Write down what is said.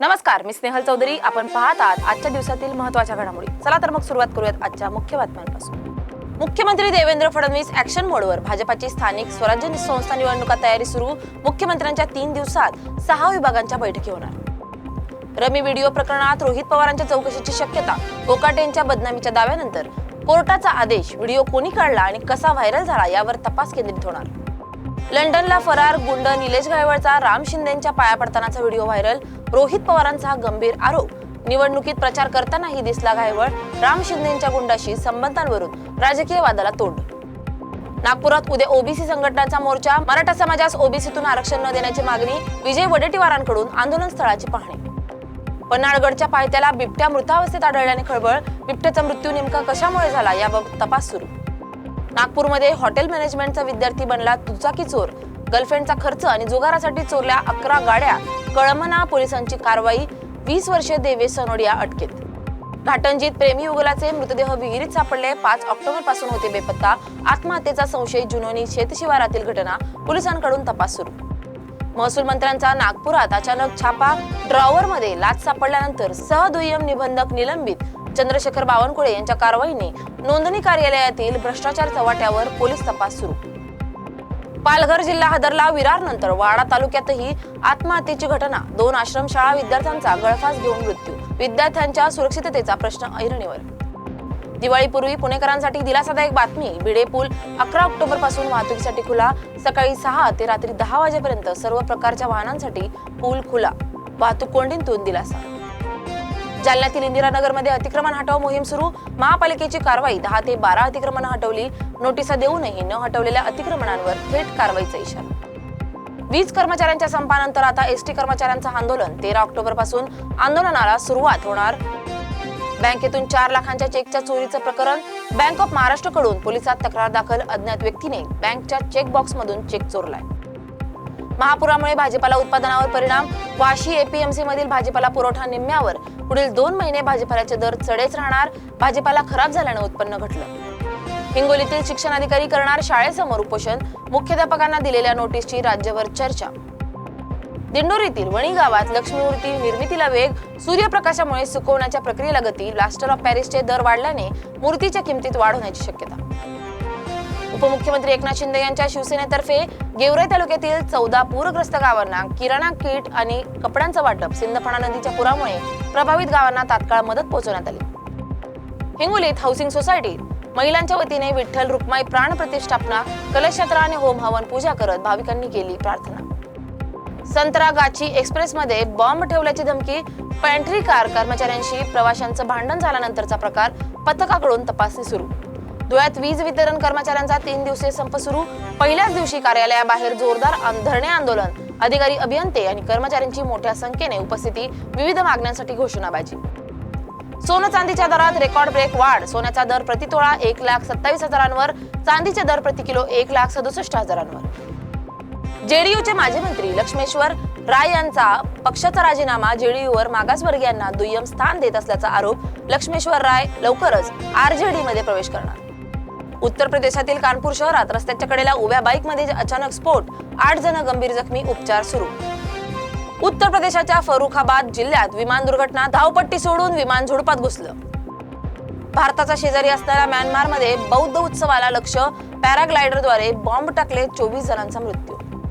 नमस्कार मी स्नेहल चौधरी. आपण पाहत आहात आजच्या दिवसातील महत्त्वाच्या घडामोडी. चला तर मग सुरुवात करूयात आजच्या मुख्य बातम्यांपासून. मुख्यमंत्री देवेंद्र फडणवीस ऍक्शन मोडवर भाजपाची स्थानिक स्वराज्य संस्था निवडणुका तयारी सुरू. मुख्यमंत्र्यांच्या तीन दिवसात सहा विभागांच्या बैठकी होणार. रमी व्हिडिओ प्रकरणात रोहित पवारांच्या चौकशीची शक्यता. कोकाटेंच्या बदनामीच्या दाव्यानंतर कोर्टाचा आदेश. व्हिडिओ कोणी काढला आणि कसा व्हायरल झाला यावर तपास केंद्रित होणार. लंडनला फरार गुंड निलेश गायवळचा राम शिंदेच्या पाया पडतानाचा व्हिडिओ व्हायरल. रोहित पवारांचा गंभीर आरोप. निवडणुकीत प्रचार करतानाही दिसला घायवळ. राम शिंदेच्या गुंडाशी संबंधांवरून राजकीय वादाला तोंड. नागपुरात उद्या ओबीसी संघटनांचा मोर्चा. मराठा समाजास ओबीसीतून आरक्षण न देण्याची मागणी. विजय वडेट्टीवारांकडून आंदोलन स्थळाची पाहणी. पन्हाळगडच्या पायथ्याला बिबट्या मृतावस्थेत आढळल्याने खळबळ. बिबट्याचा मृत्यू नेमका कशामुळे झाला याबाबत तपास सुरू. नागपूरमध्ये हॉटेल मॅनेजमेंटचा विद्यार्थी बनला दुचाकी चोर. गर्लफ्रेंडचा खर्च आणि जुगारासाठी चोरल्या अकरा गाड्या. कळमना पोलिसांची कारवाई वीस वर्षे देवेश सनोडिया अटकेत. घाटंजीत प्रेमी युगलाचे मृतदेह विहिरीत सापडले. पाच ऑक्टोबरपासून होते बेपत्ता. आत्महत्येचा संशय जुनोनी शेतशिवारातील घटना पोलिसांकडून तपास सुरू. महसूल मंत्र्यांचा नागपुरात अचानक छापा. ड्रॉवरमध्ये लाच सापडल्यानंतर सहदुय्यम निबंधक निलंबित. चंद्रशेखर बावनकुळे यांच्या कारवाईने नोंदणी कार्यालयातील भ्रष्टाचार चव्हाट्यावर पोलीस तपास सुरू. पालघर जिल्हा हदरला विरार नंतर वाडा तालुक्यातही आत्महत्येची घटना. दोन आश्रमशाळा विद्यार्थ्यांचा गळफास घेऊन मृत्यू. विद्यार्थ्यांच्या सुरक्षिततेचा प्रश्न ऐरणीवर. दिवाळीपूर्वी पुणेकरांसाठी दिलासादायक बातमी भिडे पूल अकरा ऑक्टोबरपासून वाहतुकीसाठी खुला. सकाळी सहा ते रात्री दहा वाजेपर्यंत सर्व प्रकारच्या वाहनांसाठी पूल खुला. वाहतूक कोंडीतून दिलासा. जालन्यातील इंदिरानगरमध्ये अतिक्रमण हटाव मोहीम सुरू. महापालिकेची कारवाई दहा ते बारा अतिक्रमण हटवली. नोटिसा देऊनही न हटवलेल्या अतिक्रमणांवर थेट कारवाईचा इशारा. वीज कर्मचाऱ्यांच्या संपानंतर आता एसटी कर्मचाऱ्यांचं आंदोलन. तेरा ऑक्टोबरपासून आंदोलनाला सुरुवात होणार. बँकेतून चार लाखांच्या चेकच्या चोरीचं प्रकरण. बँक ऑफ महाराष्ट्रकडून पोलिसात तक्रार दाखल. अज्ञात व्यक्तीने बँकच्या चेक बॉक्समधून चेक चोरलाय. महापुरामुळे भाजीपाला उत्पादनावर परिणाम. वाशी एपीएमसी मधील भाजीपाला पुरवठा निम्म्यावर. पुढील दोन महिने भाजीपाल्याचे दर चढेच राहणार. भाजीपाला खराब झाल्यानं उत्पन्न घटलं. हिंगोलीतील शिक्षण अधिकारी करणार शाळेसमोर उपोषण. मुख्याध्यापकांना दिलेल्या नोटीसची राज्यभर चर्चा. दिंडोरीतील वणी गावात लक्ष्मी मूर्ती निर्मितीला वेग. सूर्यप्रकाशामुळे सुकवण्याच्या प्रक्रियेला गती. प्लास्टर ऑफ पॅरिसचे दर वाढल्याने मूर्तीच्या किमतीत वाढ होण्याची शक्यता. उपमुख्यमंत्री एकनाथ शिंदे यांच्या शिवसेनेतर्फे गेवराई तालुक्यातील चौदा पूरग्रस्त गावांना किराणा किट आणि कपड्यांचं वाटप सिंदफणा नदीच्या पुरामुळे प्रभावित गावांना तात्काळ मदत पोहोचवण्यात आली. हिंगोलीत हाऊसिंग सोसायटीत महिलांच्या वतीने विठ्ठल रुक्माई प्राण प्रतिष्ठापना कलशयात्रा आणि होम हवन पूजा करत भाविकांनी केली प्रार्थना. संत्रागाची एक्सप्रेसमध्ये बॉम्ब ठेवल्याची धमकी पॅन्ट्री कार कर्मचाऱ्यांशी प्रवाशांचं भांडण झाल्यानंतरचा प्रकार पथकाकडून तपासणी सुरू. धुळ्यात वीज वितरण कर्मचाऱ्यांचा तीन दिवसीय संप सुरू. पहिल्याच दिवशी कार्यालयाबाहेर जोरदार धरणे आंदोलन. अधिकारी अभियंते आणि कर्मचाऱ्यांची मोठ्या संख्येने उपस्थिती विविध मागण्यांसाठी घोषणाबाजी. सोनं चांदीच्या दरात रेकॉर्ड ब्रेक वाढ. सोन्याचा दर प्रति तोळा एक लाख सत्तावीस हजारांवर. चांदीचे दर प्रति किलो एक लाख सदुसष्ट हजारांवर. जेडीयूचे माजी मंत्री लक्ष्मेश्वर राय यांचा पक्षाचा राजीनामा जेडीयूवर मागासवर्गीयांना दुय्यम स्थान देत असल्याचा आरोप लक्ष्मेश्वर राय लवकरच आरजेडी मध्ये प्रवेश करणार. उत्तर प्रदेशातील कानपूर शहरात रस्त्याच्या कडेला उभ्या बाईकमध्ये अचानक स्फोट. आठ जण गंभीर जखमी उपचार सुरू. उत्तर प्रदेशाच्या फरुखाबाद जिल्ह्यात विमान दुर्घटना धावपट्टी सोडून विमान झुडपात घुसलं. भारताचा शेजारी असणाऱ्या म्यानमारमध्ये बौद्ध उत्सवाला लक्ष पॅराग्लायडरद्वारे बॉम्ब टाकले चोवीस जणांचा मृत्यू.